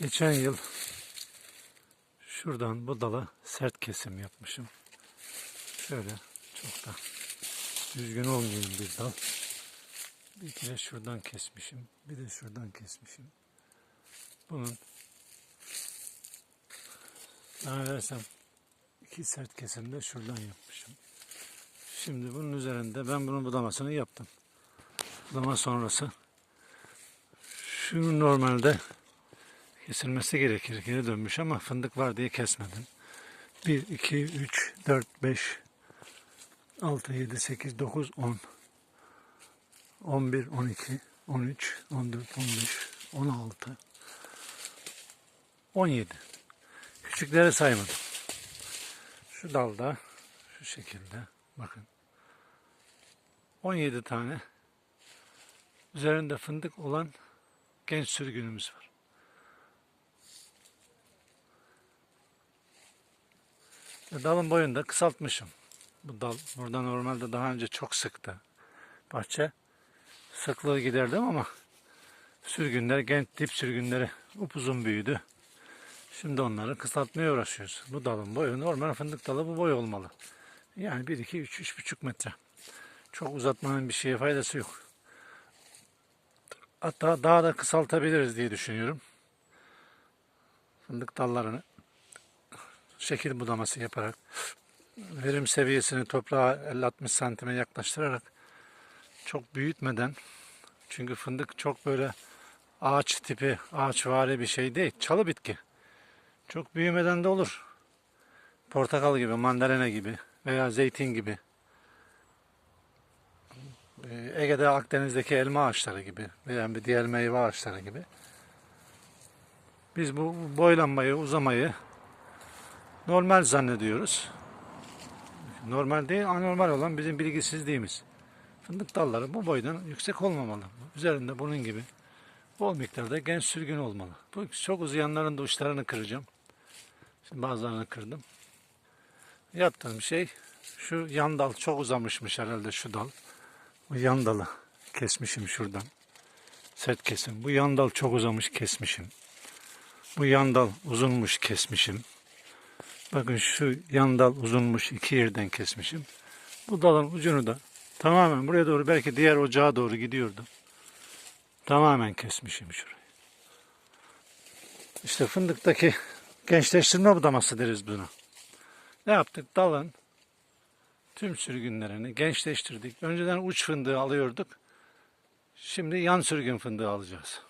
Geçen yıl şuradan bu dala sert kesim yapmışım. Şöyle çok da düzgün olmayan bir dal. Bir kere şuradan kesmişim. Bir de şuradan kesmişim. Bunun daha versem iki sert kesimde şuradan yapmışım. Şimdi bunun üzerinde ben bunun budamasını yaptım. Budama sonrası şu normalde kesilmesi gerekir. Geri dönmüş ama fındık var diye kesmedim. 1, 2, 3, 4, 5, 6, 7, 8, 9, 10, 11, 12, 13, 14, 15, 16, 17. Küçükleri saymadım. Şu dalda şu şekilde bakın. 17 tane üzerinde fındık olan genç sürgünümüz var. Dalın boyunu da kısaltmışım. Bu dal burada normalde daha önce çok sıktı. Bahçe sıklığı giderdim ama sürgünler, genç dip sürgünleri upuzun büyüdü. Şimdi onları kısaltmaya uğraşıyoruz. Bu dalın boyu normal fındık dalı bu boy olmalı. Yani 1, 2, 3, 3,5 metre. Çok uzatmanın bir şeye faydası yok. Hatta daha da kısaltabiliriz diye düşünüyorum. Fındık dallarını şekil budaması yaparak verim seviyesini toprağa 50-60 santime yaklaştırarak çok büyütmeden çünkü fındık çok böyle ağaç tipi, ağaçvari bir şey değil. Çalı bitki. Çok büyümeden de olur. Portakal gibi, mandalina gibi veya zeytin gibi. Ee, Ege'de Akdeniz'deki elma ağaçları gibi veya bir diğer meyve ağaçları gibi. Biz bu boylanmayı, uzamayı normal zannediyoruz. Normal değil, anormal olan bizim bilgisizliğimiz. Fındık dalları bu boydan yüksek olmamalı. Üzerinde bunun gibi bol miktarda genç sürgün olmalı. Bu çok uzayanların da uçlarını kıracağım. Şimdi bazılarını kırdım. Yaptığım şey şu yan dal çok uzamışmış herhalde şu dal. Bu yan dalı kesmişim şuradan. Sert kesim. Bu yan dal çok uzamış kesmişim. Bu yan dal uzunmuş kesmişim. Bakın şu yan dal uzunmuş iki yerden kesmişim. Bu dalın ucunu da tamamen buraya doğru belki diğer ocağa doğru gidiyordu. Tamamen kesmişim şurayı. İşte fındıktaki gençleştirme budaması deriz buna. Ne yaptık? Dalın tüm sürgünlerini gençleştirdik. Önceden uç fındığı alıyorduk. Şimdi yan sürgün fındığı alacağız.